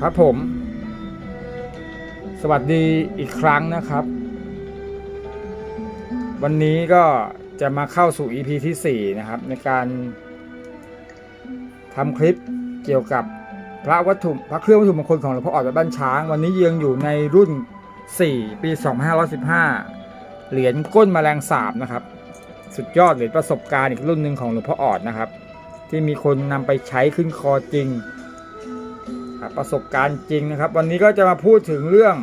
ครับผม สวัสดีอีกครั้งนะครับ วันนี้ก็จะมาเข้าสู่ EP ที่ 4 นะครับ ในการทำคลิปเกี่ยวกับพระวัตถุพระเครื่องวัตถุมงคลของหลวงพ่อออดบ้านช้าง วันนี้ยังอยู่ในรุ่น 4 ปี 2515 เหรียญก้นแมลงสาบนะครับ สุดยอดเหรียญประสบการณ์อีกรุ่นหนึ่งของหลวงพ่อออดนะครับ ที่มีคนนำไปใช้ขึ้นคอจริงประสบการณ์จริงนะครับ วันนี้ก็จะมาพูดถึงเรื่อง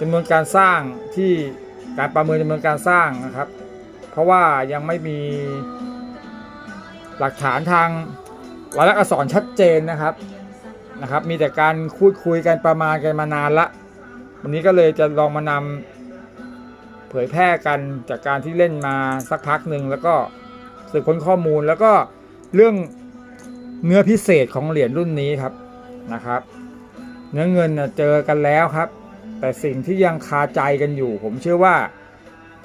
จำนวนการสร้างที่การประเมินจำนวนการสร้างนะครับ เพราะว่ายังไม่มีหลักฐานทางลายลักษณ์อักษรชัดเจนนะครับนะครับ มีแต่การพูดคุยกันประมาณกันมานานละ วันนี้ก็เลยจะลองมานำเผยแพร่กันจากการที่เล่นมาสักพักหนึ่งแล้วก็ สืบค้นข้อมูลแล้วก็เรื่องเนื้อพิเศษของเหรียญรุ่นนี้ครับนะครับ เนื้อเงินเจอกันแล้วครับ แต่สิ่งที่ยังคาใจกันอยู่ ผมเชื่อว่า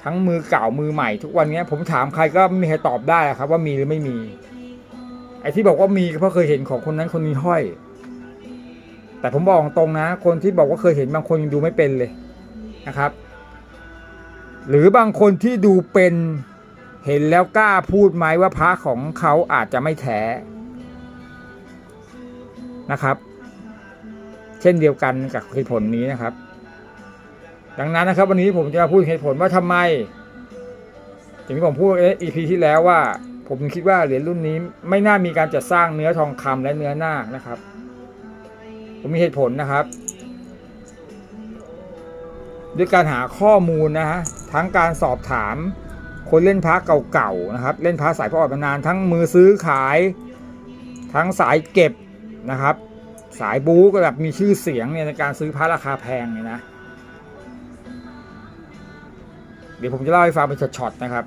ทั้งมือเก่ามือใหม่ ทุกวันนี้ผมถามใครก็ไม่มีใครตอบได้ครับ ว่ามีหรือไม่มีไอ้ที่บอกว่ามีก็เพราะเคยเห็นของคนนั้นคนนี้ห้อย แต่ผมบอกตรงนะ คนที่บอกว่าเคยเห็นบางคนยังดูไม่เป็นเลยนะครับ หรือบางคนที่ดูเป็น เห็นแล้วกล้าพูดไหมว่าพระของเขาอาจจะไม่แท้นะครับ เช่นเดียวกันกับเหตุผลนี้นะครับ ดังนั้นนะครับ วันนี้ผมจะมาพูดเหตุผลว่าทำไมอย่างที่ผมพูดใน EP ที่แล้วว่า ผมคิดว่าเหรียญรุ่นนี้ ไม่น่ามีการจัดสร้างเนื้อทองคำและเนื้อนาคนะครับ ผมมีเหตุผลนะครับด้วยการหาข้อมูลนะฮะทั้งการสอบถาม คนเล่นพระเก่าๆนะครับ เล่นพระสายพระออดมานานทั้งมือซื้อขาย ทั้งสายเก็บนะครับ สายบู๊ก็แบบมีชื่อเสียงเนี่ยในการซื้อพระราคาแพงเนี่ยนะ เดี๋ยวผมจะเล่าให้ฟังเป็นช็อตๆนะครับ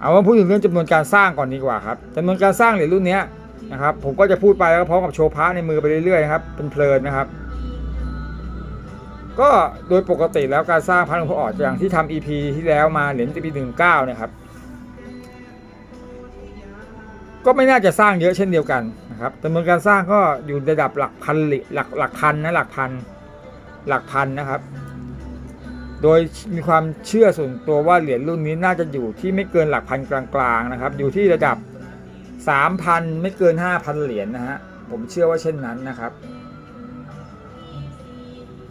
เอาว่าพูดถึงเรื่องจำนวนการสร้างก่อนดีกว่าครับจำนวนการสร้างเหรียญรุ่นนี้นะครับ ผมก็จะพูดไปแล้วพร้อมกับโชว์พระในมือไปเรื่อยๆนะครับเป็นเพลินนะครับ ก็โดยปกติแล้วการสร้างพระหลวงพ่อออดอย่างที่ทำ EP ที่แล้วมาเหรียญปีหนึ่งเก้านี่ยครับ ก็ไม่น่าจะสร้างเยอะเช่นเดียวกันนะครับจำนวนการสร้างก็อยู่ระดับหลักพันหลิหลักหลักพันนะหลักพันหลักพันนะครับ โดยมีความเชื่อส่วนตัวว่าเหรียญรุ่นนี้น่าจะอยู่ที่ไม่เกินหลักพันกลางๆนะครับ อยู่ที่ระดับ 3,000 ไม่เกิน 5,000 เหรียญนะฮะผมเชื่อว่าเช่นนั้นนะครับ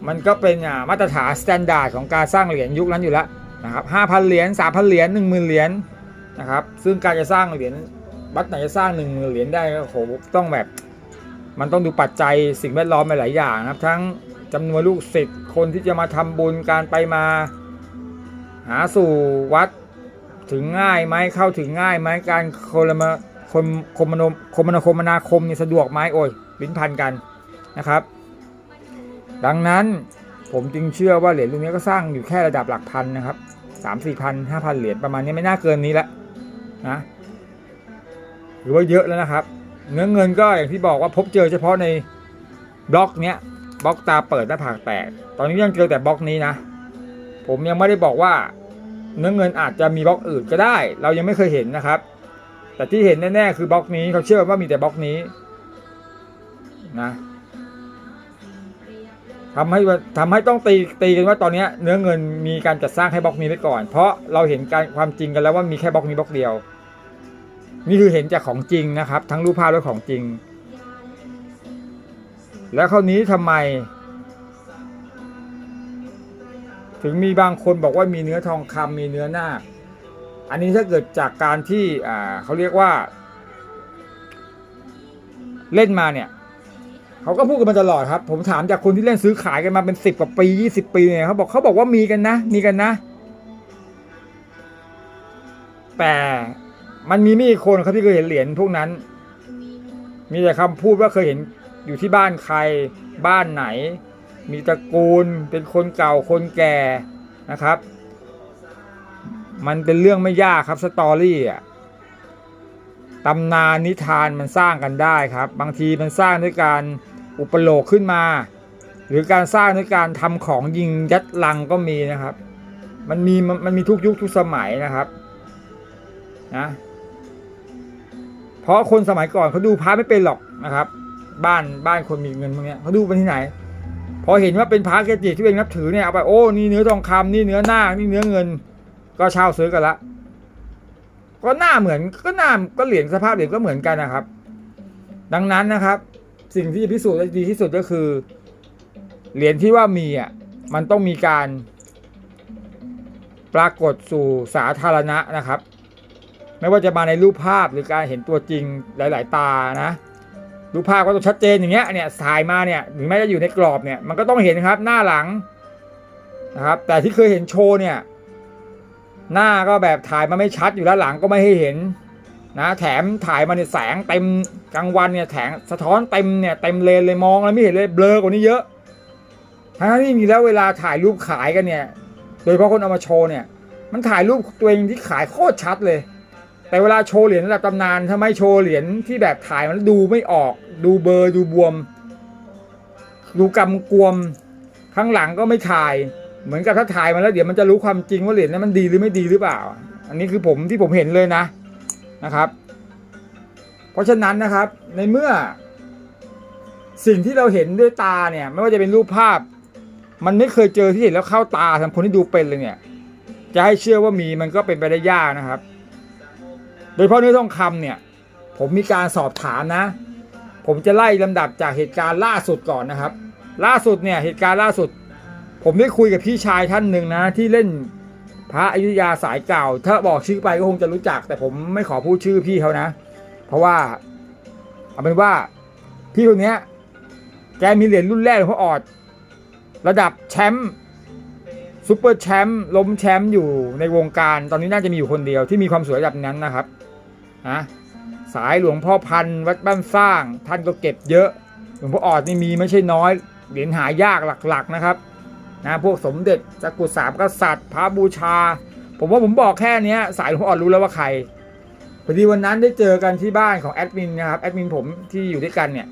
มันก็เป็นมาตรฐานสแตนดาร์ดของการสร้างเหรียญยุคนั้นอยู่แล้วนะครับ5,000เหรียญ3,000เหรียญ10,000เหรียญนะครับซึ่งการจะสร้างเหรียญวัดไหนจะสร้าง10,000เหรียญได้ก็โหต้องแบบ มันต้องดูปัจจัยสิ่งแวดล้อมหลายอย่างนะครับ ทั้งจำนวนลูกศิษย์คนที่จะมาทำบุญการไปมา หาสู่วัดถึงง่ายไหมเข้าถึงง่ายไหมการโคลมคมคมนมคมนาคมนาคมนี่สะดวกไหมโอ้ยลิ้นพันกันนะครับ ดังนั้นผมจึงเชื่อว่าเหรียญรุ่นนี้ก็สร้างอยู่แค่ระดับหลักพันนะครับสามสี่พันห้าพันเหรียญประมาณนี้ไม่น่าเกินนี้ละนะหรือว่าเยอะแล้วนะครับ เนื้อเงินก็อย่างที่บอกว่าพบเจอเฉพาะในบล็อกเนี้ยบล็อกตาเปิดหน้าผากแตก ตอนนี้ยังเจอแต่บล็อกนี้นะ ผมยังไม่ได้บอกว่า เนื้อเงินอาจจะมีบล็อกอื่นก็ได้ เรายังไม่เคยเห็นนะครับ แต่ที่เห็นแน่ๆคือบล็อกนี้เขาเชื่อว่ามีแต่บล็อกนี้นะ ทำให้ทำให้ต้องตีตีกันว่าตอนนี้เนื้อเงินมีการจัดสร้างให้บล็อกนี้ไว้ก่อน เพราะเราเห็นการความจริงกันแล้วว่ามีแค่บล็อกนี้บล็อกเดียว นี่คือเห็นจากของจริงนะครับ ทั้งรูปภาพและของจริง แล้วคราวนี้ทำไม ถึงมีบางคนบอกว่ามีเนื้อทองคำมีเนื้อหน้า อันนี้ถ้าเกิดจากการที่เขาเรียกว่า เล่นมาเนี่ย เขาก็พูดกันมาตลอดครับ ผมถามจากคนที่เล่นซื้อขายกันมาเป็นสิบกว่าปียี่สิบปีเนี่ยเขาบอกเขาบอกว่ามีกันนะ มีกันนะ แต่มันมีไม่กี่คนครับที่เคยเห็นเหรียญพวกนั้น มีแต่คำพูดว่าเคยเห็นอยู่ที่บ้านใครบ้านไหน มีตระกูลเป็นคนเก่าคนแก่นะครับ มันเป็นเรื่องไม่ยากครับสตอรี่อะตำนานนิทานมันสร้างกันได้ครับ บางทีมันสร้างด้วยการ อุปโลกขึ้นมา หรือการสร้างด้วยการทำของยิงยัดลังก็มีนะครับ มันมีมันมีทุกยุคทุกสมัยนะครับนะเพราะคนสมัยก่อนเขาดูพระไม่เป็นหรอกนะครับ บ้านบ้านคนมีเงินพวกนี้เขาดูไปที่ไหน พอเห็นว่าเป็นพระเกจิที่เองนับถือเนี่ยเอาไปโอ้นี่เนื้อทองคำนี่เนื้อหน้านี่เนื้อเงิน ก็เช่าซื้อกันละก็หน้าเหมือนก็หน้าก็เหรียญสภาพเหรียญก็เหมือนกันนะครับ ดังนั้นนะครับ สิ่งที่จะพิสูจน์ได้ดีที่สุดก็คือ เหรียญที่ว่ามีอะมันต้องมีการปรากฏสู่สาธารณะนะครับ ไม่ว่าจะมาในรูปภาพหรือการเห็นตัวจริงหลาย ๆ ตานะรูปภาพก็ต้องชัดเจนอย่างเงี้ยเนี่ยถ่ายมาเนี่ยถึงแม้จะอยู่ในกรอบเนี่ยมันก็ต้องเห็นครับหน้าหลังนะครับแต่ที่เคยเห็นโชว์เนี่ยหน้าก็แบบถ่ายมาไม่ชัดอยู่แล้วหลังก็ไม่ให้เห็น นะแถมถ่ายมาเนี่ยแสงเต็มกลางวันเนี่ยแถงสะท้อนเต็มเนี่ยเต็มเลนเลยมองแล้วไม่เห็นเลยเบลอกว่านี้เยอะทั้งที่มีแล้วเวลาถ่ายรูปขายกันเนี่ย โดยเฉพาะคนเอามาโชว์เนี่ย มันถ่ายรูปตัวเองที่ขายโคตรชัดเลย แต่เวลาโชว์เหรียญระดับตำนานถ้าไมโชว์เหรียญที่แบบถ่ายมันดูไม่ออก ดูเบลอร์ดูบวม ดูกำกวมข้างหลังก็ไม่ถ่าย เหมือนกับถ้าถ่ายมาแล้วเดี๋ยวมันจะรู้ความจริงว่าเหรียญนั้นมันดีหรือไม่ดีหรือเปล่า อันนี้คือผมที่ผมเห็นเลยนะ นะครับ เพราะฉะนั้นนะครับในเมื่อ สิ่งที่เราเห็นด้วยตาเนี่ยไม่ว่าจะเป็นรูปภาพ มันไม่เคยเจอที่เห็นแล้วเข้าตาสำหรับคนที่ดูเป็นเลยเนี่ยจะให้เชื่อว่ามีมันก็เป็นไปได้ยากนะครับ โดยเฉพาะเนื้อทองคำเนี่ย ผมมีการสอบถามนะ ผมจะไล่ลำดับจากเหตุการณ์ล่าสุดก่อนนะครับ ล่าสุดเนี่ยเหตุการณ์ล่าสุด ผมได้คุยกับพี่ชายท่านหนึ่งนะ ที่เล่น พระอยุธยาสายเก่า ถ้าบอกชื่อไปก็คงจะรู้จัก แต่ผมไม่ขอพูดชื่อพี่เขานะ เพราะว่าเอาเป็นว่าพี่คนนี้แกมีเหรียญรุ่นแรกของพ่อออด ระดับแชมป์ซูเปอร์แชมป์ล้มแชมป์อยู่ในวงการ ตอนนี้น่าจะมีอยู่คนเดียวที่มีความสวยระดับนั้นนะครับนะสายหลวงพ่อพันวัดบ้านสร้าง ท่านก็เก็บเยอะ หลวงพ่อออดนี่มีไม่ใช่น้อยเหรียญหายากหลักๆนะครับ นะพวกสมเด็จจักรุสามกษัตริย์ พระบูชา ผมว่าผมบอกแค่เนี้ยสายหลวงพ่อออดรู้แล้วว่าใครพอดีวันนั้นได้เจอกันที่บ้านของแอดมินนะครับแอดมินผมที่อยู่ด้วยกันเนี่ย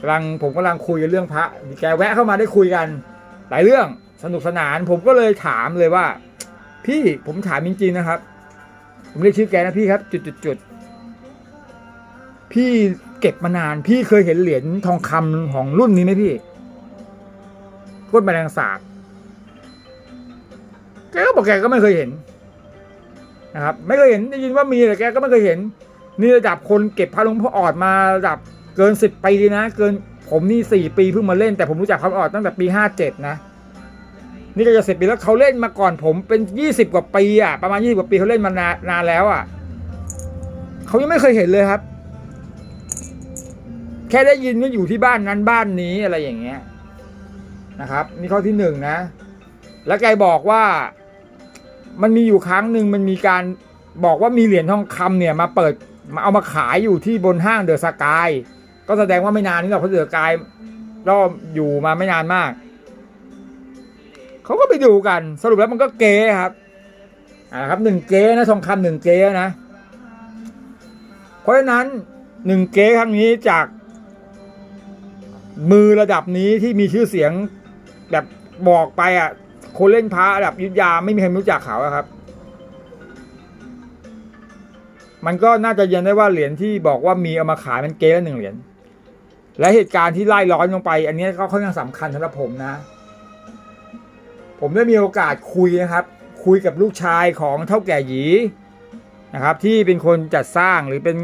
กำลังผมกำลังคุยกันเรื่องพระแกแวะเข้ามาได้คุยกัน หลายเรื่องสนุกสนาน ผมก็เลยถามเลยว่า พี่ผมถามจริงๆนะครับ ผมเรียกชื่อแกนะพี่ครับ จุดจุดจุดพี่เก็บมานาน พี่เคยเห็นเหรียญทองคำของรุ่นนี้ไหมพี่ ก้นแมลงสาบแกก็บอกแกก็ไม่เคยเห็นนะครับ ไม่เคยเห็นได้ยินว่ามีแต่แกก็ไม่เคยเห็น นี่ระดับคนเก็บพระหลวงพ่อออดมาระดับเกินสิบปีนะ เกินผมนี่สี่ปีเพิ่งมาเล่นแต่ผมรู้จักพระอออดตั้งแต่ปีห้าเจ็ดนะนี่ก็จะสิบปีแล้วเขาเล่นมาก่อนผมเป็นยี่สิบกว่าปีอะประมาณยี่สิบกว่าปีเขาเล่นมานานนานแล้วอะเขายังไม่เคยเห็นเลยครับ แค่ได้ยินว่าอยู่ที่บ้านนั้นบ้านนี้อะไรอย่างเงี้ย นะครับนี่ข้อที่หนึ่งนะ แล้วแกบอกว่ามันมีอยู่ครั้งหนึ่งมันมีการบอกว่ามีเหรียญทองคำเนี่ยมาเปิดมาเอามาขายอยู่ที่บนห้างเดอะสกายก็แสดงว่าไม่นานนี่หรอกเพราะเดอะสกายก็อยู่มาไม่นานมากเขาก็ไปดูกันสรุปแล้วมันก็เก๊ครับอ่าครับหนึ่งเก๊นะทองคำหนึ่งเก๊นะ เพราะฉะนั้นหนึ่งเก๊ครั้งนี้จากมือระดับนี้ที่มีชื่อเสียง แบบบอกไปอะ คนเล่นพระระดับยุทธยาไม่มีใครรู้จักเขาอะครับ มันก็น่าจะยืนได้ว่าเหรียญที่บอกว่ามีเอามาขายมันเก๊ละหนึ่งเหรียญและเหตุการณ์ที่ไล่ร้อนลงไป อันนี้ก็ค่อนข้างสำคัญสำหรับผมนะ ผมได้มีโอกาสคุยนะครับ คุยกับลูกชายของเท่าแก่หยีนะครับ ที่เป็นคนจัดสร้างหรือเป็น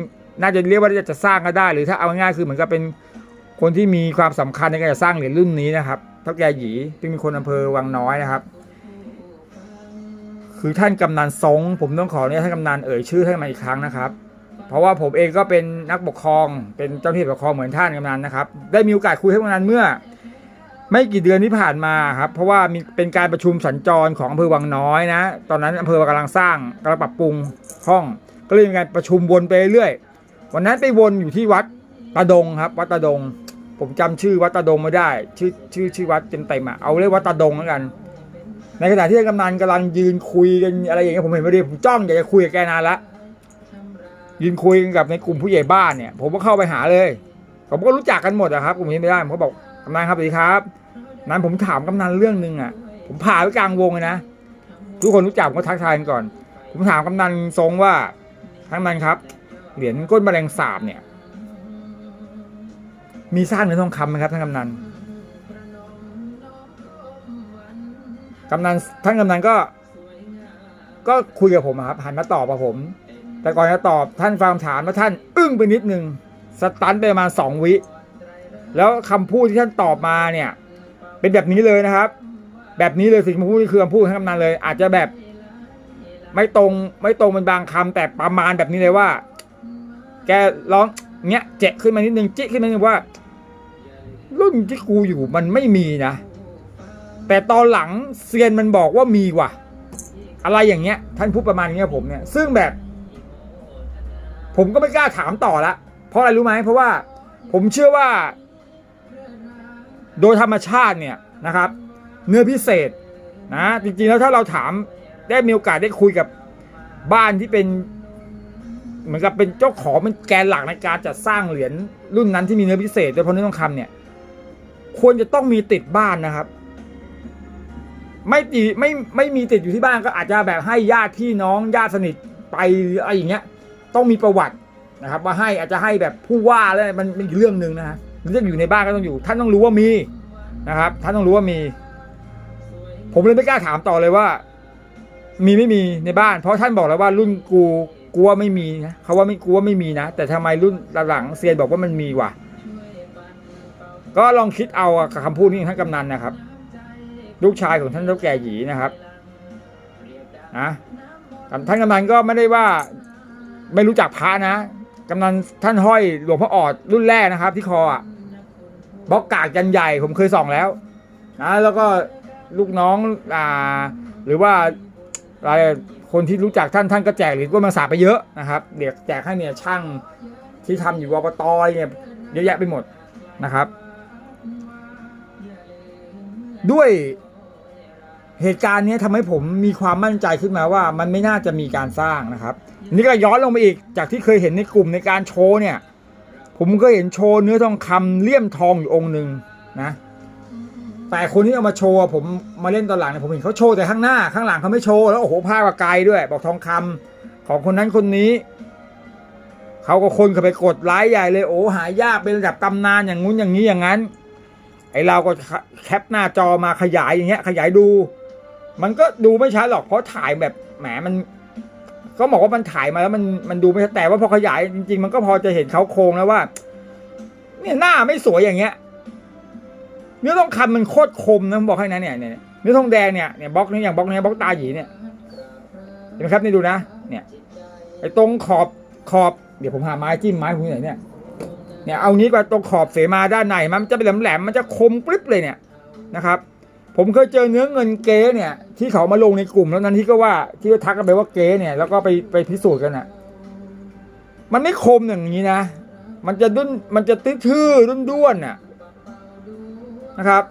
น่าจะเรียกว่าจะสร้างก็ได้ หรือถ้าเอาง่ายคือเหมือนกับเป็นคนที่มีความสำคัญในการจะสร้างเหรียญรุ่นนี้นะครับ ท่าแก่หยีที่เป็นคนอำเภอวังน้อยนะครับ คือท่านกำนันทรงผมต้องขอเนี่ยท่านกำนันเอ่ยชื่อท่านมาอีกครั้งนะครับ เพราะว่าผมเองก็เป็นนักปกครองเป็นเจ้าหน้าที่ปกครองเหมือนท่านกำนันนะครับ ได้มีโอกาสคุยกับท่านกำนันเมื่อ ไม่กี่เดือนที่ผ่านมาครับ เพราะว่ามีเป็นการประชุมสัญจรของอำเภอวังน้อยนะ ตอนนั้นอำเภอกำลังสร้างกำลังปรับปรุงห้อง ก็เลยมีการประชุมวนไปเรื่อยวันนั้นไปวนอยู่ที่วัดตาดงครับ วัดตาดง ผมจำชื่อวัดตาดงไม่ได้ ชื่อชื่อชื่อวัดเต็มเต็มๆอะเอาเรียกวัดตาดงแล้วกัน ในขณะที่กำนันกำลังยืนคุยกันอะไรอย่างเงี้ยผมเห็นพอดีผมจ้องอยากจะคุยกับแกนานละยืนคุยกันกับในกลุ่มผู้ใหญ่บ้านเนี่ย ผมก็เข้าไปหาเลย ผมก็รู้จักกันหมดอะครับกลุ่มนี้ไม่ได้ผมก็บอกกำนันครับสวัสดีครับนั้นผมถามกำนันเรื่องหนึ่งอะ ผมผ่าไว้กลางวงเลยนะทุกคนรู้จักผมก็ทักทายกันก่อน ผมถามกำนันทรงว่าทั้งนั้นครับ เหรียญก้นแมลงสาบเนี่ย มีสร้างเนื้อทองคำไหมครับท่านกำนันกำนันท่านกำนันก็ ก็คุยกับผมครับหันมาตอบกับผม แต่ก่อนจะตอบท่านฟังคำถามแล้วท่าน อึ้งไปนิดนึงสตันไปประมาณสองวิ แล้วคำพูดที่ท่านตอบมาเนี่ย เป็นแบบนี้เลยนะครับ แบบนี้เลยสิ่งที่พูดนี่คือคำพูดท่านกำนันเลย อาจจะแบบ ไม่ตรงไม่ตรงเป็นบางคำแต่ประมาณแบบนี้เลยว่า แกร้องเนี้ยเจ๊ขึ้นมานิดนึงจิ๊ขึ้นมานิดนึงว่า รุ่นที่กูอยู่มันไม่มีนะ แต่ตอนหลังเซียนมันบอกว่ามีว่ะ อะไรอย่างเงี้ย ท่านพูดประมาณนี้กับผมเนี่ย ซึ่งแบบ ผมก็ไม่กล้าถามต่อละ เพราะอะไรรู้ไหมเพราะว่า ผมเชื่อว่า โดยธรรมชาติเนี่ยนะครับ เนื้อพิเศษนะจริงๆแล้วถ้าเราถามได้มีโอกาสได้คุยกับบ้านที่เป็นเหมือนกับเป็นเจ้าของเป็นแกนหลักในการจัดสร้างเหรียญรุ่นนั้นที่มีเนื้อพิเศษโดยเฉพาะเนื้อทองคำเนี่ย ควรจะต้องมีติดบ้านนะครับ ไม่ติไม่ไม่มีติดอยู่ที่บ้านก็อาจจะแบบให้ญาติพี่น้องญาติสนิทไปอะไรอย่างเงี้ย ต้องมีประวัตินะครับ ว่าให้อาจจะให้แบบผู้ว่าแล้วมันเป็นเรื่องหนึ่งนะฮะเรื่องอยู่ในบ้านก็ต้องอยู่ ท่านต้องรู้ว่ามีนะครับ ท่านต้องรู้ว่ามี ผมเลยไม่กล้าถามต่อเลยว่า มีไม่มีในบ้าน เพราะท่านบอกแล้วว่ารุ่นกูกูว่าไม่มีนะเขาว่าไม่กูว่าไม่มีนะแต่ทำไมรุ่นหลังเซียนบอกว่ามันมีว่ะ ก็ลองคิดเอากับคำพูดนี้ท่านกำนันนะครับ ลูกชายของท่านเจ้าแก่หยีนะครับนะท่านกำนันก็ไม่ได้ว่าไม่รู้จักพระนะกำนันท่านห้อยหลวงพ่อออดรุ่นแรกนะครับ ที่คออะบล็อกกากยันใหญ่ผมเคยส่องแล้วนะแล้วก็ลูกน้องอ่าหรือว่าอะไรคนที่รู้จักท่านท่านก็แจกเหรียญก้นมังสาไปเยอะนะครับเดี๋ยวแจกให้เนี่ยช่างที่ทำอยู่วปตอเนี่ยเยอะแยะไปหมดนะครับ ด้วยเหตุการณ์นี้ทำให้ผมมีความมั่นใจขึ้นมาว่ามันไม่น่าจะมีการสร้างนะครับ นี่ก็ย้อนลงไปอีกจากที่เคยเห็นในกลุ่มในการโชว์เนี่ย ผมก็เห็นโชว์เนื้อทองคำเลี่ยมทองอยู่องค์หนึ่งนะ แต่คนที่เอามาโชว์ผมมาเล่นตอนหลังเนี่ยผมเห็นเขาโชว์แต่ข้างหน้าข้างหลังเขาไม่โชว์แล้วโอ้โหภาพก็ไกลด้วย บอกทองคำของคนนั้นคนนี้เขาก็คนเข้าไปกดไลค์ใหญ่เลยโอ้หายากเป็นระดับตำนานอย่างงู้นอย่างนี้อย่างนั้น ไอเราก็แคปหน้าจอมาขยายอย่างเงี้ย ขยายดู มันก็ดูไม่ชัดหรอกเพราะถ่ายแบบแหมมันก็บอกว่ามันถ่ายมาแล้วมันมันดูไม่ชัดแต่ว่าพอขยายจริง ๆ มันก็พอจะเห็นเขาโครงแล้วว่า เนี่ยหน้าไม่สวยอย่างเงี้ย เนื้อทองคำมันโคตรคมนะผมบอกให้นะเนี่ยเนี่ยเนื้อทองแดงเนี่ยเนี่ยบล็อกนี้อย่างบล็อกนี้บล็อกตาหยีเนี่ยเห็นไหมครับนี่ดูนะ เนี่ยไอ้ตรงขอบขอบ เดี๋ยวผมหาไม้จิ้มไม้ผมอยู่ไหนเนี่ย เนี่ยเอางี้กว่าตรงขอบเสมาด้านในมันจะเป็นแหลมๆมันจะคมกริบเลยเนี่ยนะครับ ผมเคยเจอเนื้อเงินเก๊เนี่ย ที่เขามาลงในกลุ่มแล้วนั้นที่ก็ว่าที่ก็ทักกันไปว่าเก๊เนี่ยแล้วก็ไปไปพิสูจน์กันอะ มันไม่คมอย่างนี้นะ มันจะดุ้นมันจะตื้อๆด้วนๆน่ะนะครับ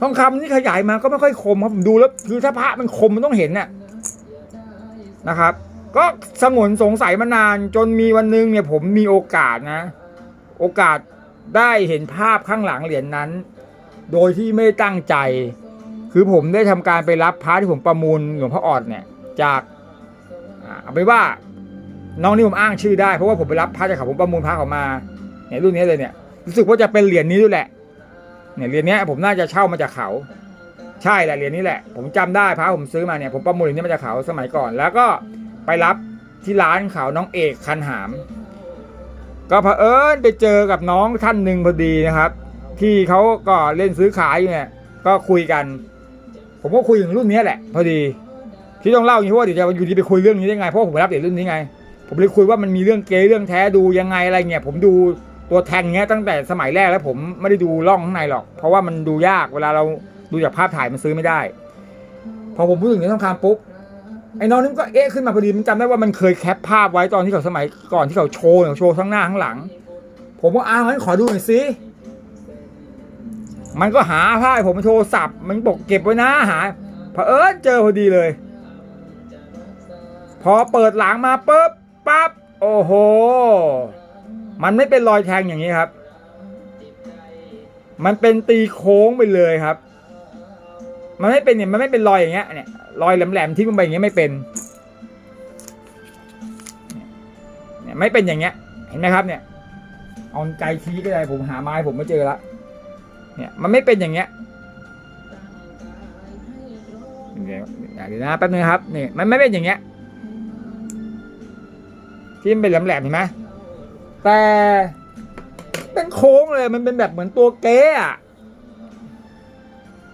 ทองคำที่ขยายมาก็ไม่ค่อยคมครับผมดูแล้วคือถ้าพระมันคมมันต้องเห็นน่ะนะครับ ก็สงวนสงสัยมานานจนมีวันหนึงเนี่ยผมมีโอกาสนะ โอกาสได้เห็นภาพข้างหลังเหรียญนั้น โดยที่ไม่ตั้งใจ คือผมได้ทำการไปรับพระที่ผมประมูลหลวงพ่อออดเนี่ย จากอ่าเอาไปว่าน้องนี่ผมอ้างชื่อได้เพราะว่าผมไปรับพระจากเขาผมประมูลพระเขามาเนี่ยรุ่นนี้เลยเนี่ยรู้สึกว่าจะเป็นเหรียญนี้ด้วยแหละเนี่ยเหรียญนี้ผมน่าจะเช่ามาจากเขา ใช่แหละเหรียญนี้แหละ ผมจำได้พระผมซื้อมาเนี่ยผมประมูลเหรียญนี้มาจากเขาสมัยก่อน แล้วก็ ไปรับที่ร้านเขาน้องเอกคันหาม ก็เผอิญไปเจอกับน้องท่านหนึ่งพอดีนะครับ ที่เขาก็เล่นซื้อขายอยู่เนี่ย ก็คุยกัน ผมก็คุยถึงรุ่นนี้แหละ พอดี ที่ต้องเล่าอย่างนี้เพราะว่าเดี๋ยวจะอยู่ดีไปคุยเรื่องนี้ได้ไงเพราะผมรับเหรียญรุ่นนี้ไง ผมเลยคุยว่ามันมีเรื่องเก๊เรื่องแท้ดูยังไงอะไรเงี้ยผมดูตัวแทงเงี้ยตั้งแต่สมัยแรกแล้วผมไม่ได้ดูร่องข้างในหรอก เพราะว่ามันดูยากเวลาเราดูจากภาพถ่ายมันซื้อไม่ได้ พอผมพูดถึงเรื่องทองคำปุ๊บ ไอ้น้องนี่มันก็เอ๊ะขึ้นมาพอดีมันจำได้ว่ามันเคยแคปภาพไว้ตอนที่เขาสมัยก่อนที่เขาโชว์เนี่ยโชว์ทั้งหน้าทั้งหลัง ผมก็อ้าวงั้นขอดูหน่อยสิมันก็หาภาพให้ผมโทรศัพท์มันบอกเก็บไว้นะหาเผอิญเจอพอดีเลย พอเปิดหลังมาปุ๊บปั๊บโอ้โห มันไม่เป็นรอยแทงอย่างนี้ครับ มันเป็นตีโค้งไปเลยครับ มันไม่เป็นเนี่ยมันไม่เป็นรอยอย่างเงี้ยเนี่ยรอยแหลมๆที่มันไปอย่างเงี้ยไม่เป็นไม่เป็นอย่างเงี้ยเห็นไหมครับเนี่ยเอาไกลชี้ก็ได้ผมหาไม้ผมไม่เจอละเนี่ยมันไม่เป็นอย่างเงี้ยเดี๋ยวนะแป๊บนึงครับนี่มันไม่เป็นอย่างเงี้ยที่มันเป็นแหลมๆเห็นไหมแต่เป็นโค้งเลยมันเป็นแบบเหมือนตัวเก๊อะ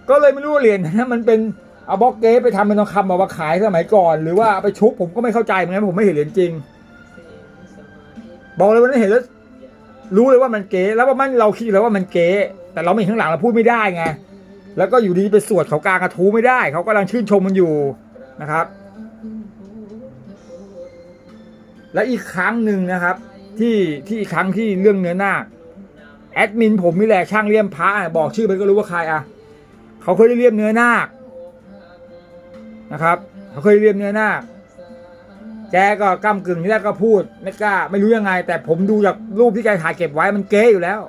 ก็เลยไม่รู้เหรียญนั้นมันเป็นเอาบล็อกเก๊ไปทำเป็นทองคำมาว่าขายสมัยก่อน หรือว่าไปชุบผมก็ไม่เข้าใจเหมือนกันผมไม่เห็นเหรียญจริง บอกเลยวันนั้นเห็นแล้วรู้เลยว่ามันเก๊แล้วว่ามันเราคิดแล้วว่ามันเก๊แต่เราไม่เห็นข้างหลังเราพูดไม่ได้ไงแล้วก็อยู่ดีไปสวดเขากลางกระทู้ไม่ได้เขากำลังชื่นชมมันอยู่นะครับ และอีกครั้งหนึ่งนะครับ ที่ที่อีกครั้งที่เรื่องเนื้อนาคแอดมินผมนี่แหละช่างเลี่ยมพระบอกชื่อไปก็รู้ว่าใครอะ เขาเคยได้เลี่ยมเนื้อนาคนะครับ เขาเคยเลี่ยมเนื้อนาคแกก็ก้ากึ่งที่แรกก็พูดไม่กล้าไม่รู้ยังไง แต่ผมดูจากรูปที่แกถ่ายเก็บไว้มันเก๊อยู่แล้ว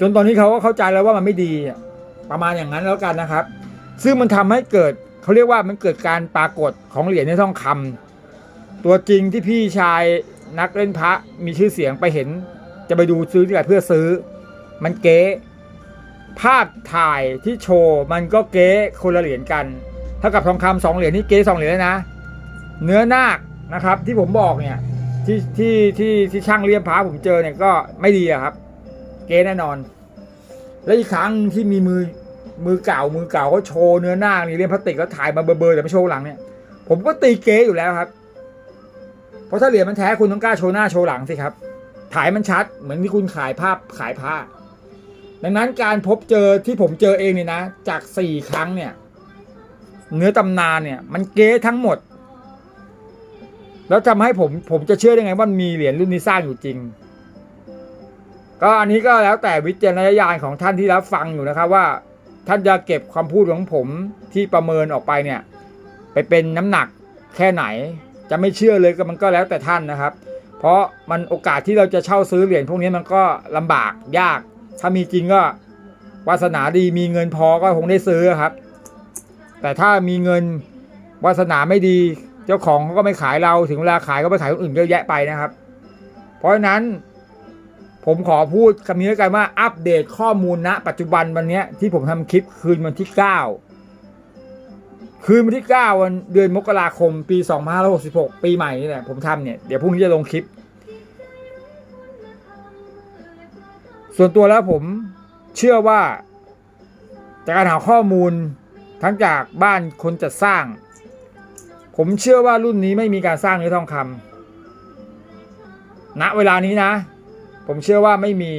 จนตอนนี้เขาก็เข้าใจแล้วว่ามันไม่ดีประมาณอย่างนั้นแล้วกันนะครับ ซึ่งมันทำให้เกิดเขาเรียกว่ามันเกิดการปรากฏของเหรียญในทองคำตัวจริงที่พี่ชายนักเล่นพระมีชื่อเสียงไปเห็น จะไปดูซื้อที่ไหนเพื่อซื้อ มันเก๊ ภาพถ่ายที่โชว์มันก็เก๊คนละเหรียญกัน เท่ากับทองคำสองเหรียญนี่เก๊สองเหรียญแล้วนะ เนื้อนาคนะครับ ที่ผมบอกเนี่ยที่ที่ที่ที่ช่างเลี่ยมพระผมเจอเนี่ยก็ไม่ดีอะครับ เก๊แน่นอน และอีกครั้งที่มีมือมือเก่ามือเก่าก็โชว์เนื้อนาคนี่เลี่ยมพลาสติกแล้วถ่ายมาเบอร์ๆแต่ไม่โชว์หลังเนี่ย ผมก็ตีเก๊อยู่แล้วครับ เพราะถ้าเหรียญมันแท้คุณต้องกล้าโชว์หน้าโชว์หลังสิครับถ่ายมันชัดเหมือนที่คุณขายภาพขายผ้า ดังนั้นการพบเจอที่ผมเจอเองเนี่ยนะ จากสี่ครั้งเนี่ย เนื้อตำนานเนี่ย มันเก๊ทั้งหมด แล้วทำให้ผมผมจะเชื่อได้ไงว่ามีเหรียญรุ่นนี้สร้างอยู่จริง ก็อันนี้ก็แล้วแต่วิจารณญาณของท่านที่รับฟังอยู่นะครับว่า ท่านจะเก็บความพูดของผมที่ประเมินออกไปเนี่ย ไปเป็นน้ำหนักแค่ไหน จะไม่เชื่อเลยก็มันก็แล้วแต่ท่านนะครับ เพราะมันโอกาสที่เราจะเช่าซื้อเหรียญพวกนี้มันก็ลำบากยาก ถ้ามีจริงก็วาสนาดีมีเงินพอก็คงได้ซื้อครับ แต่ถ้ามีเงินวาสนาไม่ดี เจ้าของเขาก็ไม่ขายเราถึงเวลาขายก็ไปขายคนอื่นเยอะแยะไปนะครับ เพราะฉะนั้นผมขอพูดคำนี้แล้วยกันว่าอัปเดตข้อมูลณปัจจุบันวันนี้ที่ผมทำคลิปคืนวันที่ 9 คืนวันที่ 9 วันเดือนมกราคมปี 2566 ปีใหม่นี่แหละผมทำเนี่ย เดี๋ยวพรุ่งนี้จะลงคลิป ส่วนตัวแล้วผมเชื่อว่า จากการหาข้อมูลทั้งจากบ้านคนจัดสร้าง ผมเชื่อว่ารุ่นนี้ไม่มีการสร้างเนื้อทองคำณเวลานี้นะ ผมเชื่อว่าไม่มี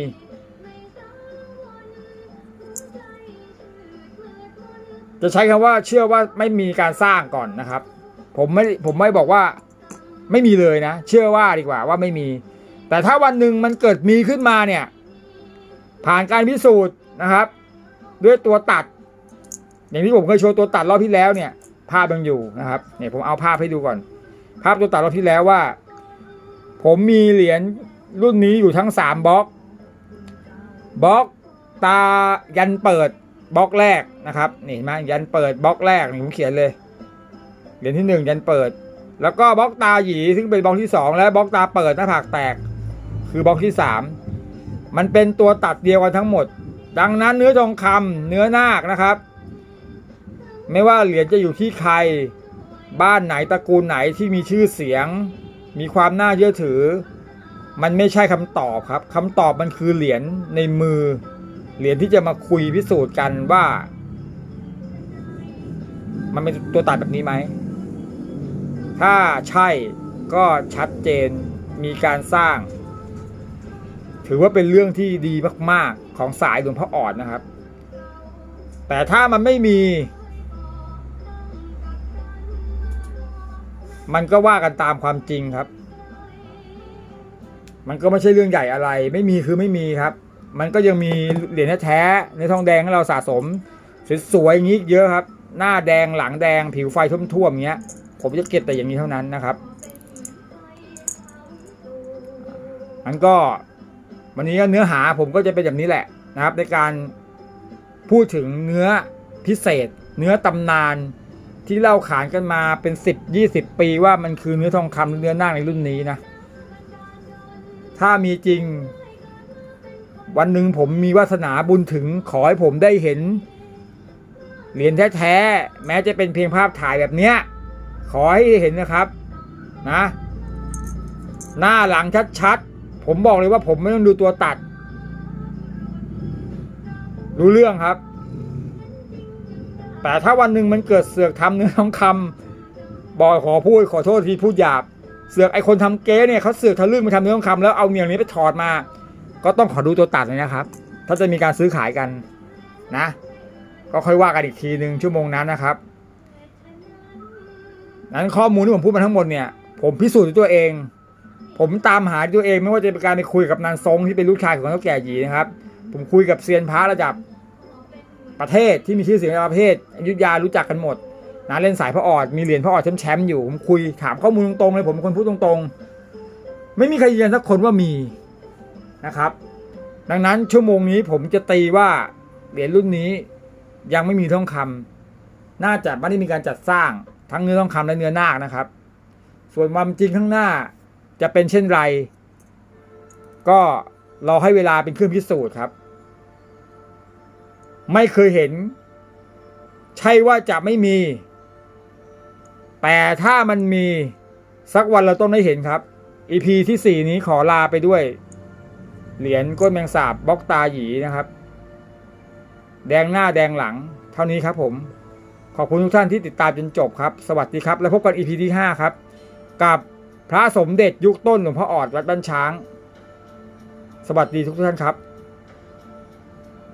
จะใช้คำว่าเชื่อว่าไม่มีการสร้างก่อนนะครับ ผมไม่ผมไม่บอกว่าไม่มีเลยนะ เชื่อว่าดีกว่าว่าไม่มี แต่ถ้าวันหนึ่งมันเกิดมีขึ้นมาเนี่ย ผ่านการพิสูจน์นะครับ ด้วยตัวตัด อย่างที่ผมเคยโชว์ตัวตัดรอบที่แล้วเนี่ย ภาพยังอยู่นะครับเนี่ยผมเอาภาพให้ดูก่อน ภาพตัวตัดรอบที่แล้วว่า ผมมีเหรียญรุ่นนี้อยู่ทั้งสามบล็อกบล็อกตายันเปิดบล็อกแรกนะครับนี่เห็นไหมยันเปิดบล็อกแรกนี่ผมเขียนเลยเหรียญที่หนึ่งยันเปิด แล้วก็บล็อกตาหยีซึ่งเป็นบล็อกที่สองและบล็อกตาเปิดหน้าผากแตก คือบล็อกที่สาม มันเป็นตัวตัดเดียวกันทั้งหมด ดังนั้นเนื้อทองคำเนื้อนาคนะครับ ไม่ว่าเหรียญจะอยู่ที่ใคร บ้านไหนตระกูลไหนที่มีชื่อเสียง มีความน่าเชื่อถือ มันไม่ใช่คำตอบครับคำตอบมันคือเหรียญในมือ เหรียญที่จะมาคุยพิสูจน์กันว่า มันเป็นตัวตัดแบบนี้ไหม ถ้าใช่ก็ชัดเจนมีการสร้าง ถือว่าเป็นเรื่องที่ดีมาก ๆ ของสายหลวงพ่อออดนะครับ แต่ถ้ามันไม่มี มันก็ว่ากันตามความจริงครับ มันก็ไม่ใช่เรื่องใหญ่อะไร ไม่มีคือไม่มีครับ มันก็ยังมีเหรียญแท้ในทองแดงให้เราสะสมสวยๆอย่างนี้เยอะครับ หน้าแดงหลังแดงผิวไฟท่วมๆอย่างเงี้ย ผมจะเก็บแต่อย่างนี้เท่านั้นนะครับมันก็ วันนี้ก็เนื้อหาผมก็จะเป็นแบบนี้แหละนะครับ ในการพูดถึงเนื้อพิเศษ เนื้อตำนานที่เล่าขานกันมาเป็นสิบยี่สิบปีว่ามันคือเนื้อทองคำหรือเนื้อนาคในรุ่นนี้นะ ถ้ามีจริง วันหนึ่งผมมีวาสนาบุญถึงขอให้ผมได้เห็นเหรียญแท้ๆแม้จะเป็นเพียงภาพถ่ายแบบเนี้ย ขอให้เห็นนะครับนะ หน้าหลังชัด ผมบอกเลยว่าผมไม่ต้องดูตัวตัด รู้เรื่องครับ แต่ถ้าวันหนึ่งมันเกิดเสือกทำเนื้อทองคำบอกขอพูดขอโทษทีพูดหยาบ เสือกไอคนทำเก๊เนี่ยเขาเสือกทะลึ่งไปทำเนื้อทองคำแล้วเอาเมียงนี้ไปถอดมา ก็ต้องขอดูตัวตัดเลยนะครับ ถ้าจะมีการซื้อขายกันนะ ก็ค่อยว่ากันอีกทีหนึ่งชั่วโมงนั้นนะครับนั้นข้อมูลที่ผมพูดมาทั้งหมดเนี่ย ผมพิสูจน์ด้วยตัวเอง ผมตามหาตัวเองไม่ว่าจะเป็นการไปคุยกับนางทรงที่เป็นลูกชายของเท่าแก่หยีนะครับ ผมคุยกับเซียนพระระดับประเทศที่มีชื่อเสียงระดับประเทศอยุธยารู้จักกันหมดนะเล่นสายพระออดมีเหรียญพระออดแชมป์อยู่ผมคุยถามข้อมูลตรงๆเลยผมเป็นคนพูดตรงๆ ไม่มีใครยืนยันสักคนว่ามีนะครับ ดังนั้นชั่วโมงนี้ผมจะตีว่าเหรียญรุ่นนี้ยังไม่มีทองคำน่าจะไม่ได้มีการจัดสร้างทั้งเนื้อทองคำและเนื้อนาคนะครับ ส่วนความจริงข้างหน้า จะเป็นเช่นไร ก็รอให้เวลาเป็นเครื่องพิสูจน์ครับ ไม่เคยเห็น ใช่ว่าจะไม่มี แต่ถ้ามันมีสักวันเราต้องได้เห็นครับ EP ที่ 4 นี้ขอลาไปด้วย เหรียญก้นแมงสาบบล็อกตาหยีนะครับ แดงหน้าแดงหลัง เท่านี้ครับผม ขอบคุณทุกท่านที่ติดตามจนจบครับ สวัสดีครับ แล้วพบกัน EP ที่ 5 ครับ กับ พระสมเด็จยุคต้นหลวงพ่อออดวัดบ้านช้าง สวัสดีทุกท่านครับ